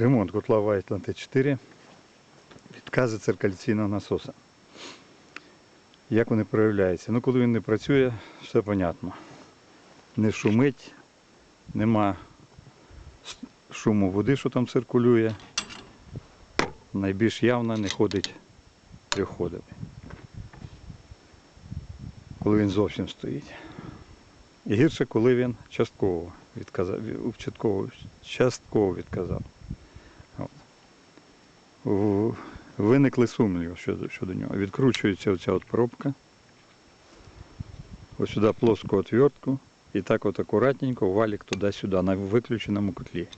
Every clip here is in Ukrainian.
Ремонт котла Вайтланд Т4. Відкази циркуляційного насоса. Як вони проявляються? Ну, коли він не працює, все понятно. Не шумить, нема шуму води, що там циркулює. Найбільш явно не ходить трьохходовий. Коли він зовсім стоїть. І гірше, коли він частково відказав, частково, частково відказав. Виникли сумніви щодо, щодо нього. Відкручується оця от пробка. Ось сюди плоску отвертку. І так от акуратненько валік туди-сюди, на виключеному котлі.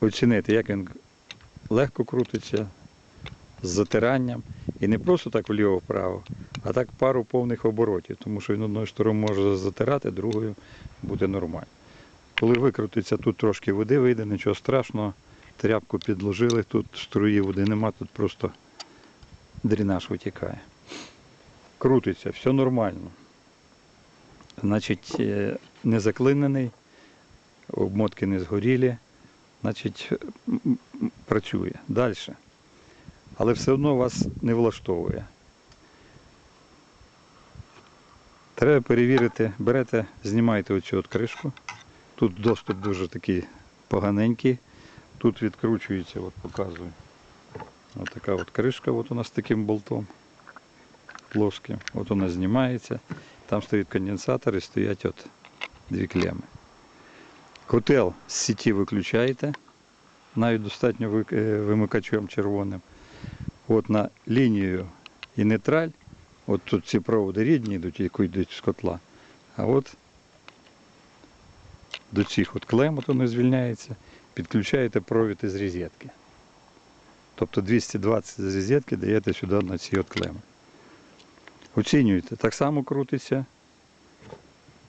Оцінити, як він легко крутиться, з затиранням. І не просто так вліво-вправо, а так пару повних оборотів, тому що він одною стороною може затирати, другою буде нормально. Коли викрутиться, тут трошки води вийде, нічого страшного. Тряпку підложили, тут струї води нема, тут просто дренаж витікає. Крутиться, все нормально. Значить, е, не заклинений, обмотки не згорілі, значить, працює. Далі. Але все одно вас не влаштовує. Треба перевірити, берете, знімаєте оцю от кришку. Тут доступ дуже такий поганенький. Тут відкручується, от показую. Ось така от кришка от нас з таким болтом плоским. От вона знімається. Там стоїть конденсатор і стоять от дві клеми. Котел з сіті виключаєте, навіть достатньо е, вимикачем червоним. От на лінію і нейтраль, от тут ці проводи рідні йдуть, які йдуть з котла. А от до цих от клем от воно звільняється, підключаєте провід із розетки. Тобто 220 з розетки даєте сюди на ці от клеми. Оцінюєте, так само крутиться,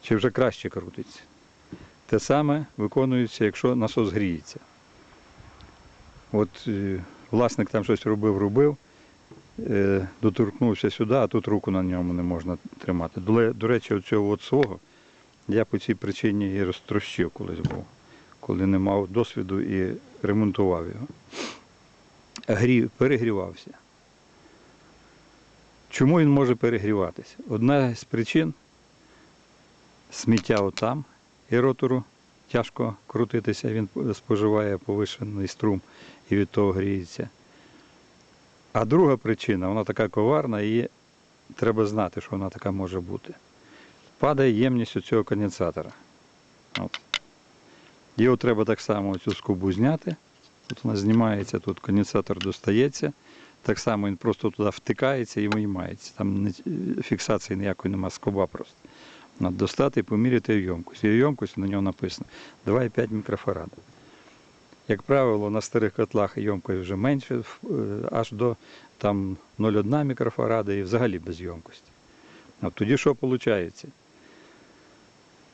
чи вже краще крутиться. Те саме виконується, якщо насос гріється. От е, власник там щось робив, робив, е, доторкнувся сюди, а тут руку на ньому не можна тримати. До речі, оцього от свого я по цій причині і розтрощив колись був, коли не мав досвіду і ремонтував його. Грів, перегрівався. Чому він може перегріватися? Одна з причин сміття отам і ротору тяжко крутитися, він споживає повишений струм і від того гріється. А друга причина, вона така коварна, і треба знати, що вона така може бути. Падає ємність у цього конденсатора. От. Його треба так само цю скобу зняти. Тут вона знімається, тут конденсатор достається. Так само він просто туди втикається і виймається. Там фіксації ніякої немає, скоба просто. Надо достати і поміряти ємкость. І ємкость на нього написано 2,5 мікрофарад. Як правило, на старих котлах ємкость вже менше, е, аж до 0,1 мікрофарада і взагалі без ємкості. Тоді що виходить?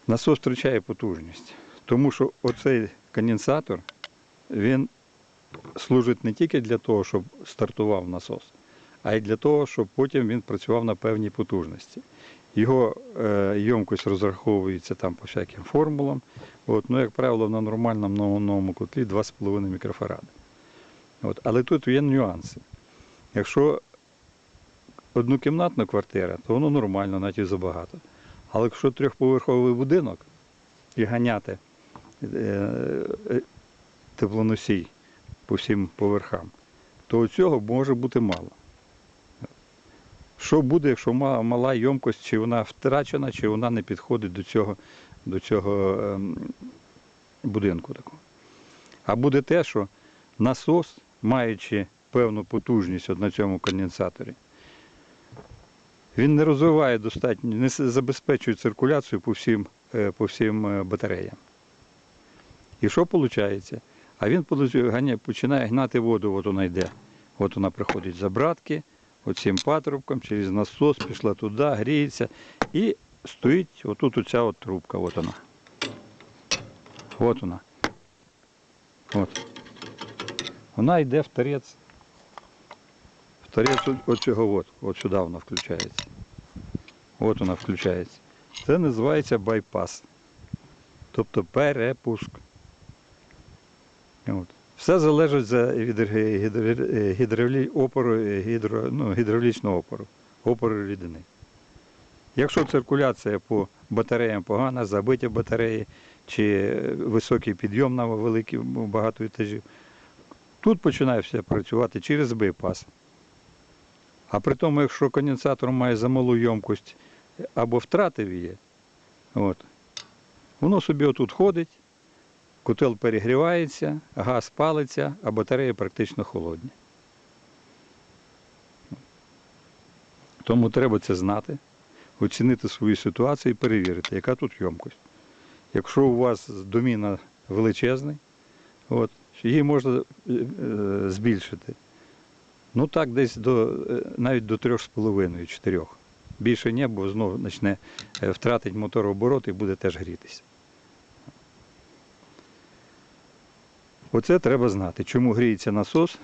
Насос втрачає потужність. Тому що оцей конденсатор, він служить не тільки для того, щоб стартував насос, а й для того, щоб потім він працював на певній потужності. Його е, ємкость розраховується там по всяким формулам. От, ну, як правило, на нормальному новому, котлі 2,5 мікрофаради. От, але тут є нюанси. Якщо однокімнатна квартира, то воно нормально, навіть і забагато. Але якщо трьохповерховий будинок і ганяти теплоносій по всім поверхам, то цього може бути мало. Що буде, якщо мала ємкость, чи вона втрачена, чи вона не підходить до цього, до цього ем, будинку такого. А буде те, що насос, маючи певну потужність от на цьому конденсаторі, він не розвиває достатньо, не забезпечує циркуляцію по всім, е, по всім е, батареям. І що виходить? А він починає гнати воду, от вона йде. От вона приходить з обратки, оцим патрубком, через насос, пішла туди, гріється. І стоїть отут оця от трубка, от вона. От вона. От. Вона йде в торець. В торець от- от, от сюди вона включається. От вона включається. Це називається байпас. Тобто перепуск. От. Все залежить за- від гідравлі, опору, гідро, ну, гідравлічного опору, опору рідини. Якщо циркуляція по батареям погана, забиті батареї чи високий підйом на великі багато етажів, тут починає все працювати через байпас. А при тому, якщо конденсатор має замалу ємкость або втратив її, от, воно собі отут ходить, котел перегрівається, газ палиться, а батареї практично холодні. Тому треба це знати, оцінити свою ситуацію і перевірити, яка тут ємкость. Якщо у вас доміна величезний, от, її можна е, е, збільшити. Ну так, десь до, е, навіть до 3,5-4. Більше ні, бо знову почне втратить мотороборот і буде теж грітися. Оце треба знати, чому гріється насос,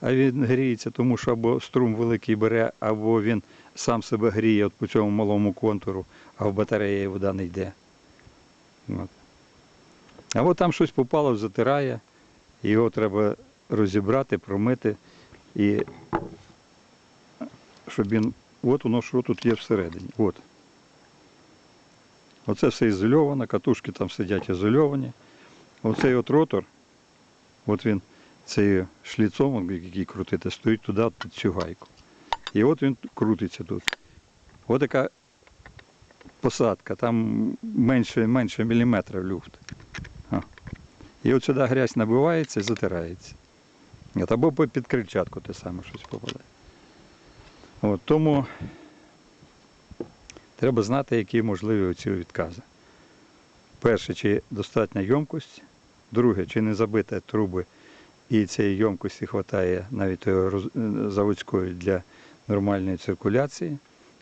а він гріється, тому що або струм великий бере, або він сам себе гріє от по цьому малому контуру, а в батареї вода не йде. От. Або там щось попало, затирає, його треба розібрати, промити, і щоб він. От воно що тут є всередині. От. Оце все ізольовано, катушки там сидять ізольовані. Оцей от ротор, от він цей шліцом, який крутити, стоїть туди під цю гайку. І от він крутиться тут. Ось така посадка, там менше, менше міліметра люфт. А. І от сюди грязь набивається і затирається. От, або під крильчатку те саме щось попадає. От, тому треба знати, які можливі ці відкази. Перше, чи достатня ємкость. Друге, чи не забиті труби і цієї ємкості вистачає навіть е, заводської для нормальної циркуляції.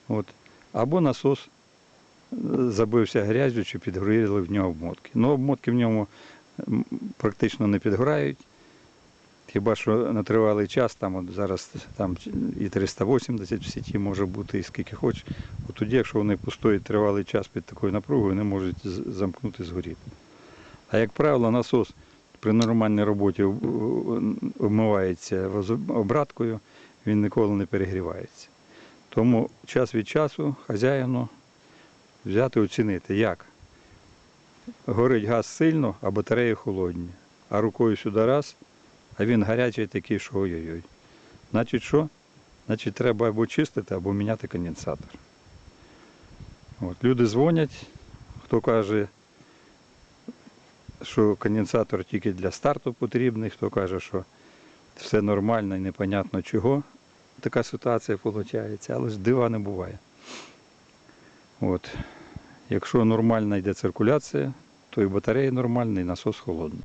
От. Або насос е, забився грязю чи підгоріли в нього обмотки. Ну, обмотки в ньому практично не підгорають. Хіба що на тривалий час, там от зараз там і 380 в сіті може бути, і скільки хочеш. От тоді, якщо вони постоять тривалий час під такою напругою, вони можуть замкнути згоріти. А як правило, насос при нормальній роботі обмивається обраткою, він ніколи не перегрівається. Тому час від часу хазяїну взяти оцінити, як горить газ сильно, а батареї холодні. А рукою сюди раз, а він гарячий такий, що ой-ой-ой. Значить що? Значить, треба або чистити, або міняти конденсатор. От, люди дзвонять, хто каже, що конденсатор тільки для старту потрібний, хто каже, що все нормально і непонятно чого. Така ситуація виходить, але ж дива не буває. От. Якщо нормальна йде циркуляція, то і батарея нормальна, і насос холодний.